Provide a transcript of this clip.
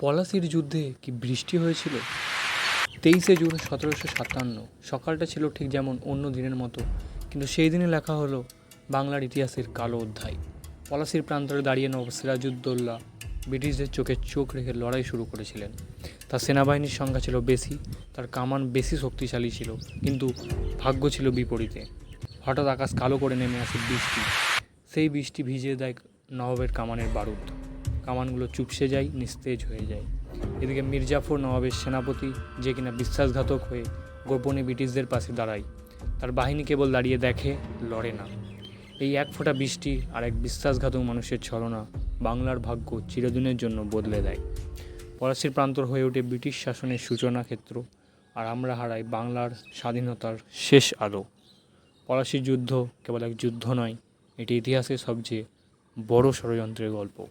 পলাশির যুদ্ধে কি বৃষ্টি হয়েছিল? তেইশে জুন সতেরোশো সাতান্ন। সকালটা ছিল ঠিক যেমন অন্য দিনের মতো, কিন্তু সেই দিনে লেখা হলো, বাংলার ইতিহাসের কালো অধ্যায়। পলাশির প্রান্তরে দাঁড়িয়ে নব সিরাজউদ্দৌলা ব্রিটিশদের চোখে চোখ রেখে লড়াই শুরু করেছিলেন। তার সেনাবাহিনীর সংখ্যা ছিল বেশি, তার কামান বেশি শক্তিশালী ছিল, কিন্তু ভাগ্য ছিল বিপরীতে। হঠাৎ আকাশ কালো করে নেমে আসে বৃষ্টি। সেই বৃষ্টি ভিজিয়ে দেয় নবাবের কামানের বারুদ। কামানগুলো চুপসে যায়, নিস্তেজ হয়ে যায়। এদিকে মির্জাফর নবাবের সেনাপতি, যে কিনা বিশ্বাসঘাতক হয়ে গোপনে ব্রিটিশদের পাশে দাঁড়ায়। তার বাহিনী কেবল দাঁড়িয়ে দেখে, লড়ে না। এই এক ফোঁটা বৃষ্টি আর এক বিশ্বাসঘাতক মানুষের ছলনা বাংলার ভাগ্য চিরদিনের জন্য বদলে দেয়। পলাশির প্রান্তর হয়ে ওঠে ব্রিটিশ শাসনের সূচনা ক্ষেত্র আর আমরা হারাই বাংলার স্বাধীনতার শেষ আলো। পলাশির যুদ্ধ কেবল এক যুদ্ধ নয়, এটি ইতিহাসের সবচেয়ে বড় ষড়যন্ত্রের গল্প।